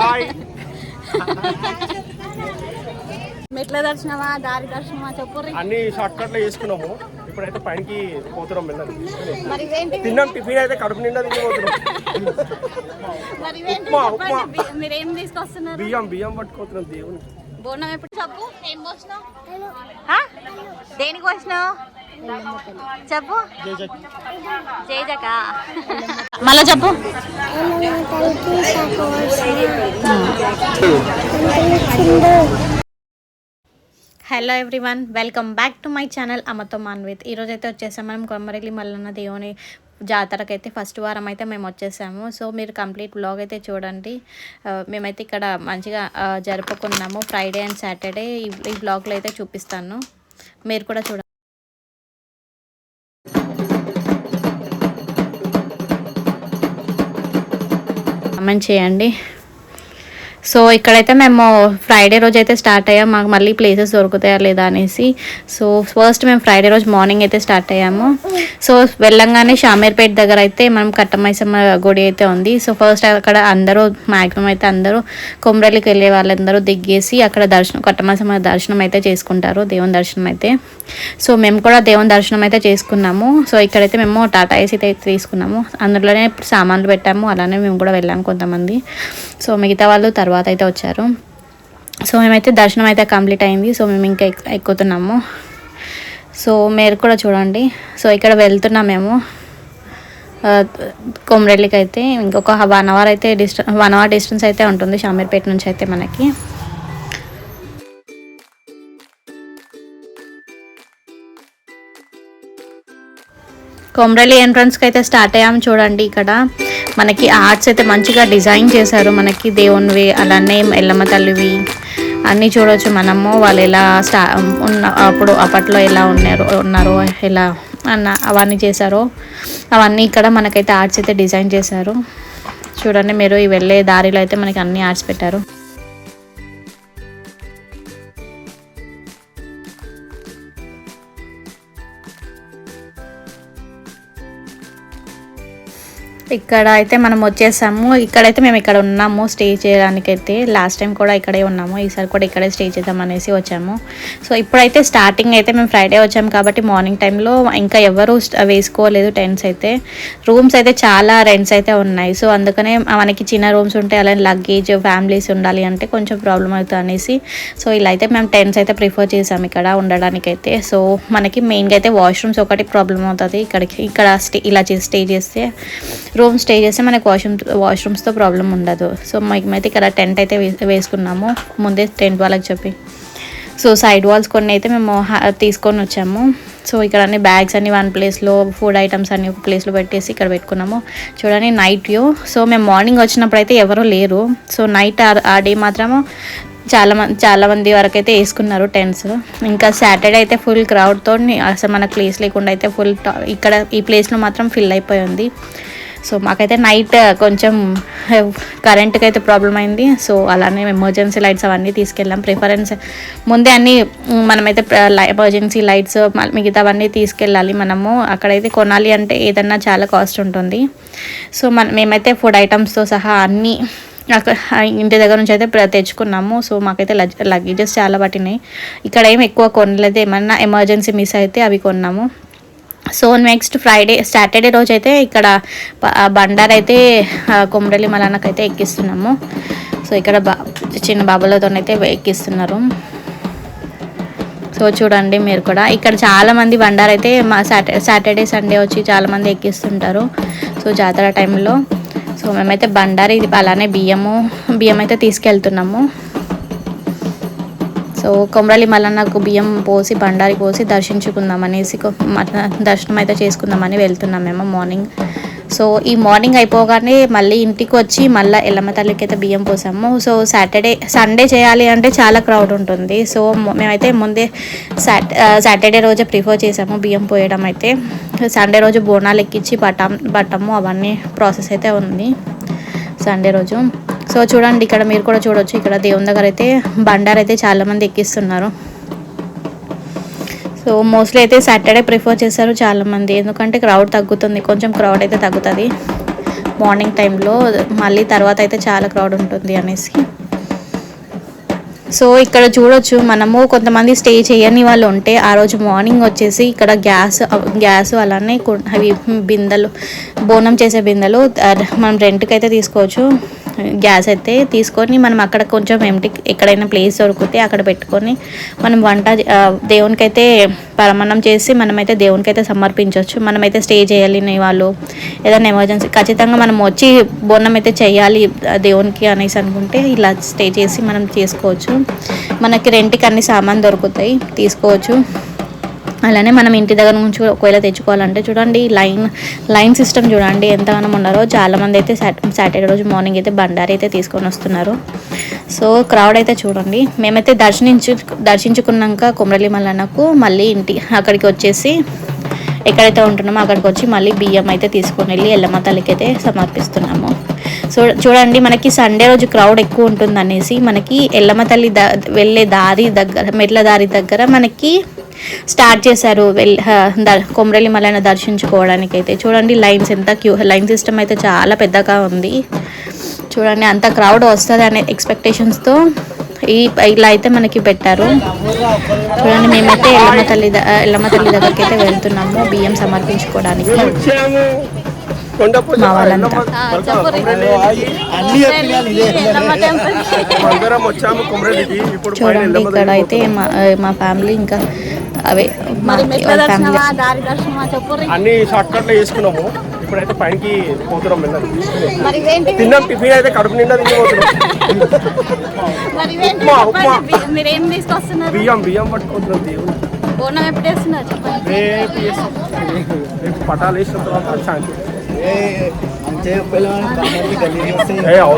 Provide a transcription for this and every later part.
Hi మెట్ల దర్శనమా దారి దర్శనమా చెప్పుర్రి? అన్ని షార్ట్ కట్లో చేసుకున్నాము. ఇప్పుడైతే పైనకి పోతున్నాం ఇవేంటి? తిన్నాం టిఫిన్ అయితే కడుపు నిండా తిని పోతున్నాం. మరి ఉప్మా, తీసుకొస్తున్నారు? బియ్యం బియ్యం పట్టుకోతున్నాం దేవునికి. బోనం ఎప్పుడు? చెప్పు ఏం పోసినావు? దేనికి పోసినావు? చెప్పు. జేజక మళ్ళా చెప్పు. Hello everyone welcome back to my channel అమ్మతో మాన్విత్ ఈరోజు అయితే వచ్చేసాం మనం కొమ్మరెల్లి మల్లన్న దేవుని జాతరకి అయితే ఫస్ట్ వారం అయితే మేము వచ్చేసాము. సో మీరు కంప్లీట్ బ్లాగ్ అయితే చూడండి. మేమైతే ఇక్కడ మంచిగా జరుపుకున్నాము ఫ్రైడే అండ్ సాటర్డే. ఈ ఈ బ్లాగ్లో అయితే చూపిస్తాను. మీరు కూడా చూడండి. కామెంట్ చేయండి. సో ఇక్కడైతే మేము ఫ్రైడే రోజు అయితే స్టార్ట్ అయ్యాం. మాకు మళ్ళీ ప్లేసెస్ దొరుకుతాయా లేదా అనేసి. సో ఫస్ట్ మేము ఫ్రైడే రోజు మార్నింగ్ అయితే స్టార్ట్ అయ్యాము. సో వెళ్ళంగానే షామీర్పేట దగ్గర అయితే మనం కట్టమైసమ్మ గుడి అయితే ఉంది. సో ఫస్ట్ అక్కడ అందరూ మ్యాక్సిమం అయితే అందరూ కొమరలికి వెళ్ళే వాళ్ళందరూ దిగేసి అక్కడ దర్శనం కట్టమైసమ్మ దర్శనం అయితే చేసుకుంటారు. దేవుని దర్శనం అయితే. సో మేము కూడా దేవుని దర్శనం అయితే చేసుకున్నాము. సో ఇక్కడైతే మేము టాటా ఏసీ అయితే తీసుకున్నాము. అందులోనే సామాన్లు పెట్టాము. అలానే మేము కూడా వెళ్ళాము కొంతమంది. సో మిగతా వాళ్ళు తర్వాత తర్వాత అయితే వచ్చారు. సో మేమైతే దర్శనం అయితే కంప్లీట్ అయింది. సో మేము ఇంకా ఎక్- ఎక్కుతున్నాము. సో మీరు కూడా చూడండి. సో ఇక్కడ వెళ్తున్నాం మేము. కొమరెల్లికి అయితే ఇంకొక వన్ అవర్ అయితే డిస్టెన్స్ వన్ అవర్ డిస్టెన్స్ అయితే ఉంటుంది. షామీర్పేట నుంచి అయితే మనకి. కొమరలి ఎంట్రన్స్కి అయితే స్టార్ట్ అయ్యాము చూడండి ఇక్కడ. మనకి ఆర్ట్స్ అయితే మంచిగా డిజైన్ చేశారు. మనకి దేవునివి అలానే ఎల్లమ్మ తల్లివి అన్నీ చూడవచ్చు మనము. వాళ్ళు ఎలా స్టా ఉన్న అప్పుడు అప్పట్లో ఎలా ఉన్నారు ఉన్నారో ఎలా అన్న అవన్నీ చేశారో. అవన్నీ ఇక్కడ మనకైతే ఆర్ట్స్ అయితే డిజైన్ చేశారు. చూడండి మీరు ఈ వెళ్ళే దారిలో అయితే మనకి అన్ని ఆర్ట్స్ పెట్టారు. ఇక్కడ అయితే మనం వచ్చేసాము. ఇక్కడైతే మేము ఇక్కడ ఉన్నాము స్టే చేయడానికైతే. లాస్ట్ టైం కూడా ఇక్కడే ఉన్నాము. ఈసారి కూడా ఇక్కడే స్టే చేద్దాం అనేసి వచ్చాము. సో ఇప్పుడైతే స్టార్టింగ్ అయితే మేము ఫ్రైడే వచ్చాము కాబట్టి మార్నింగ్ టైంలో ఇంకా ఎవరు వేసుకోలేదు టెంట్స్ అయితే. రూమ్స్ అయితే చాలా రెంట్స్ అయితే ఉన్నాయి. సో అందుకనే మనకి చిన్న రూమ్స్ ఉంటాయి అలానే లగేజ్ ఫ్యామిలీస్ ఉండాలి అంటే కొంచెం ప్రాబ్లం అవుతుంది అనేసి. సో ఇలా అయితే మేము టెంట్స్ అయితే ప్రిఫర్ చేసాము ఇక్కడ ఉండడానికైతే. సో మనకి మెయిన్గా అయితే వాష్రూమ్స్ ఒకటి ప్రాబ్లం అవుతుంది. ఇక్కడికి ఇక్కడ స్టే ఇలా చేసి స్టే చేస్తే రూమ్ స్టే చేస్తే మనకు వాష్రూమ్ వాష్రూమ్స్తో ప్రాబ్లం ఉండదు. సో మేమైతే ఇక్కడ టెంట్ అయితే వేసుకున్నాము. ముందే టెంట్ వాళ్ళకి చెప్పి. సో సైడ్ వాల్స్ కొన్ని అయితే మేము తీసుకొని వచ్చాము. సో ఇక్కడ అన్ని బ్యాగ్స్ అన్ని వన్ ప్లేస్లో ఫుడ్ ఐటమ్స్ అన్ని ఒక ప్లేస్లో పెట్టేసి ఇక్కడ పెట్టుకున్నాము. చూడండి నైట్ వ్యూ సో మేము మార్నింగ్ వచ్చినప్పుడు అయితే ఎవరూ లేరు. సో నైట్ ఆ డే మాత్రము చాలా మంది చాలా మంది వరకు అయితే వేసుకున్నారు టెంట్స్ ఇంకా సాటర్డే అయితే ఫుల్ క్రౌడ్తో అసలు మనకు ప్లేస్ లేకుండా అయితే ఫుల్ ఇక్కడ ఈ ప్లేస్లో మాత్రం ఫిల్ అయిపోయి ఉంది. సో మాకైతే నైట్ uh, కొంచెం uh, కరెంట్కి అయితే ప్రాబ్లం అయింది. సో అలానే ఎమర్జెన్సీ లైట్స్ అవన్నీ తీసుకెళ్ళాం. ప్రిఫరెన్స్ ముందే అన్ని మనమైతే ఎమర్జెన్సీ లైట్స్ మిగతావన్నీ తీసుకెళ్ళాలి మనము. అక్కడైతే కొనాలి అంటే ఏదన్నా చాలా కాస్ట్ ఉంటుంది. సో మన మేమైతే ఫుడ్ ఐటమ్స్తో సహా అన్నీ అక్కడ ఇంటి దగ్గర నుంచి అయితే ప్ర- తెచ్చుకున్నాము. సో మాకైతే లగ్ లగేజెస్ చాలా పట్టినాయి. ఇక్కడ ఏం ఎక్కువ కొనలేదు. ఏమన్నా ఎమర్జెన్సీ మిస్ అయితే అవి కొన్నాము. సో నెక్స్ట్ ఫ్రైడే సాటర్డే రోజు అయితే ఇక్కడ బండార్ అయితే ఆ, కొమరలి మలానకైతే ఎక్కిస్తున్నాము. సో ఇక్కడ బా చిన్న బాబులతోనైతే ఎక్కిస్తున్నారు. సో చూడండి మీరు కూడా. ఇక్కడ చాలామంది బండారు బండార్ అయితే మా సాటర్డే సాటర్డే సండే వచ్చి చాలామంది ఎక్కిస్తుంటారు. సో జాతర టైంలో సో మేమైతే బండారి అలానే బియ్యము బియ్యం అయితే తీసుకెళ్తున్నాము. సో కొమరలి మల్లన్నకు బియ్యం పోసి బండారి పోసి దర్శించుకుందాం అనేసి దర్శనం అయితే చేసుకుందామని వెళ్తున్నాం మేము మార్నింగ్. సో ఈ మార్నింగ్ అయిపోగానే మళ్ళీ ఇంటికి వచ్చి మళ్ళీ ఎల్లమ్మ తల్లికి అయితే బియ్యం పోసాము. సో సాటర్డే సండే చేయాలి అంటే చాలా క్రౌడ్ ఉంటుంది. సో మేమైతే ముందే సాట్ సాటర్డే రోజే ప్రిఫర్ చేసాము బియ్యం పోయడం అయితే. సండే రోజు బోనాలు ఎక్కించి పట్టాం పట్టము అవన్నీ ప్రాసెస్ అయితే ఉంది. సండే రోజు. సో చూడండి ఇక్కడ మీరు కూడా చూడొచ్చు. ఇక్కడ దేవుని దగ్గర అయితే బండారు అయితే చాలామంది ఎక్కిస్తున్నారు. సో మోస్ట్లీ అయితే సాటర్డే ప్రిఫర్ చేస్తారు చాలామంది ఎందుకంటే క్రౌడ్ తగ్గుతుంది కొంచెం క్రౌడ్ అయితే తగ్గుతుంది. మార్నింగ్ టైంలో మళ్ళీ తర్వాత అయితే చాలా క్రౌడ్ ఉంటుంది అనేసి. సో ఇక్కడ చూడొచ్చు మనము కొంతమంది స్టే చేయని వాళ్ళు ఉంటే ఆ రోజు మార్నింగ్ వచ్చేసి ఇక్కడ గ్యాస్ గ్యాస్ అలానే అవి బిందెలు బోనం చేసే బిందెలు మనం రెంట్కి అయితే తీసుకోవచ్చు. గ్యాస్ అయితే తీసుకొని మనం అక్కడ కొంచెం ఎంటి ఎక్కడైనా ప్లేస్ దొరికితే అక్కడ పెట్టుకొని మనం వంట దేవునికైతే పరమన్నం చేసి మనమైతే దేవునికైతే సమర్పించవచ్చు మనమైతే స్టే చేయాలి వాళ్ళు. ఏదైనా ఎమర్జెన్సీ ఖచ్చితంగా మనం వచ్చి బోనం అయితే చేయాలి దేవునికి అనేసి అనుకుంటే ఇలా స్టే చేసి మనం చేసుకోవచ్చు. మనకి రెంట్కి అన్ని సామాన్ దొరుకుతాయి తీసుకోవచ్చు. అలానే మనం ఇంటి దగ్గర నుంచి ఒకవేళ తెచ్చుకోవాలంటే చూడండి లైన్ లైన్ సిస్టమ్ చూడండి ఎంతగానో ఉన్నారో. చాలామంది అయితే సాటర్డే రోజు మార్నింగ్ అయితే బండారి అయితే తీసుకొని వస్తున్నారు. సో క్రౌడ్ అయితే చూడండి. మేమైతే దర్శించు దర్శించుకున్నాక కొమరలి మల్లన్నకు మళ్ళీ ఇంటి అక్కడికి వచ్చేసి ఎక్కడైతే ఉంటున్నామో అక్కడికి వచ్చి మళ్ళీ బియ్యం అయితే తీసుకొని వెళ్ళి ఎల్లమ్మ తల్లికి అయితే సమర్పిస్తున్నాము. సో చూడండి మనకి సండే రోజు క్రౌడ్ ఎక్కువ ఉంటుంది అనేసి మనకి ఎల్లమ్మ తల్లి ద వెళ్ళే దారి దగ్గర మెట్ల దారి దగ్గర మనకి స్టార్ట్ చేశారు ద- కొమరలి మల్లన్న దర్శించుకోవడానికి అయితే చూడండి లైన్స్ ఎంత క్యూ లైన్ సిస్టమ్ అయితే చాలా పెద్దగా ఉంది. చూడండి అంత క్రౌడ్ వస్తుంది అనే ఎక్స్పెక్టేషన్స్తో ఈ ఇలా అయితే మనకి పెట్టారు. చూడండి మేమైతే ఎల్లమ్మ తల్లి ఎల్లమ్మ తల్లి దగ్గరికి అయితే వెళ్తున్నాము బియ్యం సమర్పించుకోవడానికి. మా వాళ్ళంతా. చూడండి ఇక్కడ అయితే మా మా ఫ్యామిలీ ఇంకా అవే అన్ని షార్ట్ కట్లు వేసుకున్నాము. ఇప్పుడైతే పైనకి పోతున్నాం తిన్నాం టిఫిన్ అయితే కడుపు నిండా తిని పోతున్నాం. బియ్యం బియ్యం పట్టుకుంటున్నాం దేవుడు. బోనం ఎప్పుడు వేస్తున్నారు? చెప్పండి. రేపు చేస్తాం. రేపు పటాలు వేసిన తర్వాత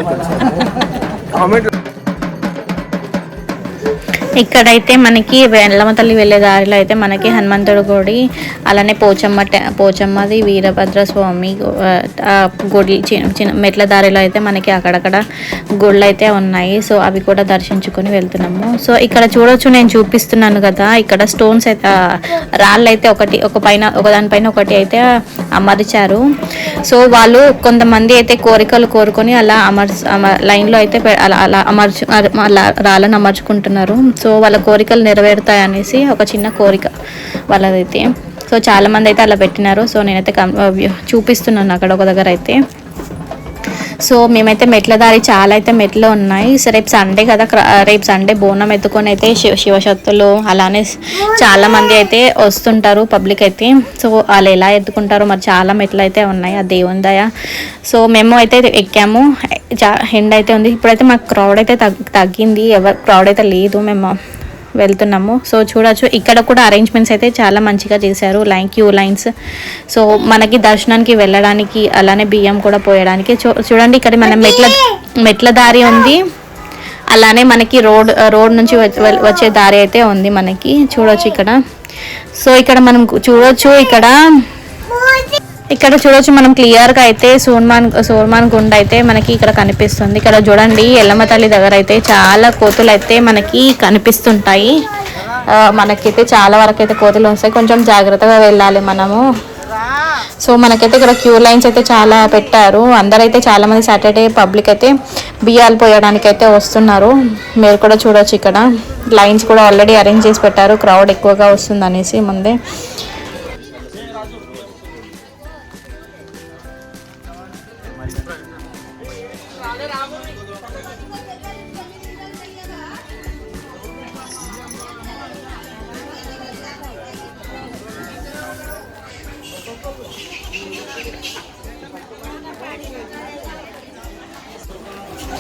తెలుసు కామెంట్ ఇక్కడైతే మనకి వెల్లమ్మ తల్లి వెళ్ళే దారిలో అయితే మనకి హనుమంతుడు గుడి అలానే పోచమ్మ టె- పోచమ్మది వీరభద్ర స్వామి ఆ, గుడి చిన్న చిన్న మెట్ల దారిలో అయితే మనకి అక్కడక్కడ గుళ్ళు అయితే ఉన్నాయి. సో అవి కూడా దర్శించుకొని వెళ్తున్నాము. సో ఇక్కడ చూడొచ్చు నేను చూపిస్తున్నాను కదా ఇక్కడ స్టోన్స్ అయితే రాళ్ళు అయితే ఒకటి ఒక పైన ఒక దానిపైన ఒకటి అయితే అమర్చారు. సో వాళ్ళు కొంతమంది అయితే కోరికలు కోరుకొని అలా అమర్ లైన్లో అయితే అలా అలా అమర్చు అలా రాళ్ళను అమర్చుకుంటున్నారు. సో వాళ్ళ కోరికలు నెరవేరుతాయి అనేసి ఒక చిన్న కోరిక వాళ్ళదైతే. సో చాలామంది అయితే అలా పెట్టినారు. సో నేనైతే చూపిస్తున్నాను అక్కడ ఒక దగ్గర అయితే. సో మేమైతే మెట్ల దారి చాలా అయితే మెట్లు ఉన్నాయి. సో రేపు సండే కదా రేపు సండే బోనం ఎత్తుకొని అయితే శివ శివశక్తులు అలానే చాలా మంది అయితే వస్తుంటారు పబ్లిక్ అయితే. సో వాళ్ళు ఎలా ఎత్తుకుంటారో మరి చాలా మెట్లు అయితే ఉన్నాయి. ఆ దేవుని దయ. సో మేము అయితే ఎక్కాము. చా ఎండ అయితే ఉంది. ఇప్పుడైతే మాకు క్రౌడ్ అయితే తగ్గింది. ఎవరు క్రౌడ్ అయితే లేదు మేము. వెళ్తున్నాము. సో చూడొచ్చు ఇక్కడ కూడా అరేంజ్మెంట్స్ అయితే చాలా మంచిగా చేశారు. లైన్ క్యూ లైన్స్ సో మనకి దర్శనానికి వెళ్ళడానికి అలానే బియ్యం కూడా పోయడానికి చూ- చూడండి ఇక్కడ మన మెట్ల మెట్ల దారి ఉంది. అలానే మనకి రోడ్ రోడ్ నుంచి వచ్చే- వచ్చే దారి అయితే ఉంది మనకి. చూడొచ్చు ఇక్కడ. సో ఇక్కడ మనం చూడొచ్చు ఇక్కడ. ఇక్కడ చూడొచ్చు మనం క్లియర్గా అయితే సోన్మాన్ సోన్మాన్ గుండ అయితే మనకి ఇక్కడ కనిపిస్తుంది. ఇక్కడ చూడండి ఎల్లమ్మ తల్లి దగ్గర అయితే చాలా కోతులు అయితే మనకి కనిపిస్తుంటాయి. ఆ, మనకైతే చాలా వరకు అయితే కోతులు వస్తాయి. కొంచెం జాగ్రత్తగా వెళ్ళాలి మనము. సో మనకైతే ఇక్కడ క్యూ లైన్స్ అయితే చాలా పెట్టారు. అందరైతే చాలా మంది సాటర్డే పబ్లిక్ అయితే బియ్యాలు పోయడానికి అయితే వస్తున్నారు. మీరు కూడా చూడొచ్చు ఇక్కడ. లైన్స్ కూడా ఆల్రెడీ అరేంజ్ చేసి పెట్టారు. క్రౌడ్ ఎక్కువగా వస్తుంది అనేసి ముందే.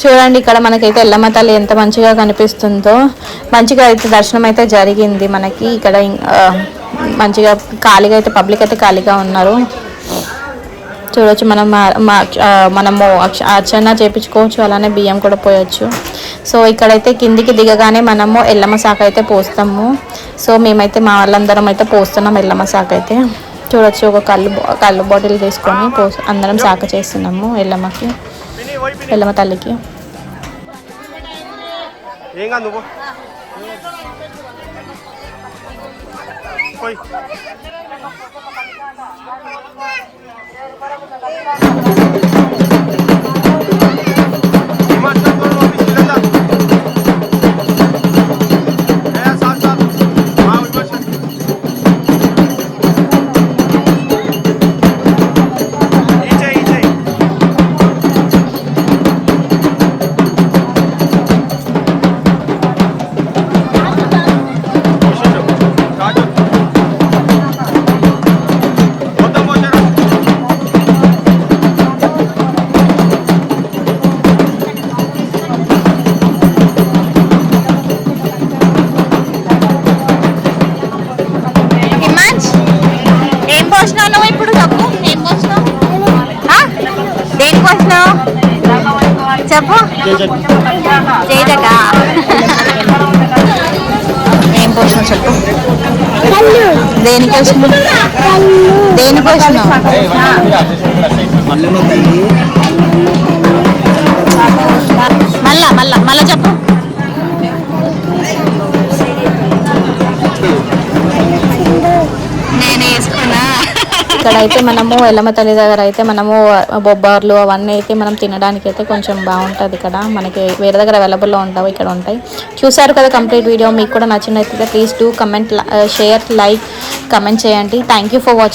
చూడండి ఇక్కడ మనకైతే ఎల్లమ్మ తల్లి ఎంత మంచిగా కనిపిస్తుందో. మంచిగా అయితే దర్శనం అయితే జరిగింది మనకి. ఇక్కడ మంచిగా ఖాళీగా అయితే పబ్లిక్ అయితే ఖాళీగా ఉన్నారు. చూడొచ్చు. మనం మా- మా- మనము అర్చన చేపించుకోవచ్చు అలానే బియ్యం కూడా పోయొచ్చు. సో ఇక్కడైతే కిందికి దిగగానే మనము ఎల్లమ్మ శాఖ అయితే పోస్తాము. సో మేమైతే మా వాళ్ళందరం అయితే పోస్తున్నాం ఎల్లమ్మ శాఖ అయితే. చూడొచ్చు ఒక కళ్ళు కళ్ళు బాటిల్ తీసుకొని పోసి అందరం శాఖ చేస్తున్నాము ఎల్లమ్మకి ఎల్లమ్మ తల్లికి. ఏం కాదు చెప్పు. జేజక ఏం పోసిన చెప్పు. దేనికి వచ్చిన దేనికి వచ్చిన మళ్ళా మళ్ళా మళ్ళా చెప్పు. ఇక్కడ అయితే మనము ఎల్లమ్మ తల్లి దగ్గర అయితే మనము బొబ్బార్లు అవన్నీ అయితే మనం తినడానికి అయితే కొంచెం బాగుంటుంది ఇక్కడ. మనకి వేరే దగ్గర అవైలబుల్లో ఉంటావు ఇక్కడ ఉంటాయి. చూసారు కదా కంప్లీట్ వీడియో మీకు కూడా నచ్చినట్లయితే please do comment share like comment చేయండి. Thank you for watching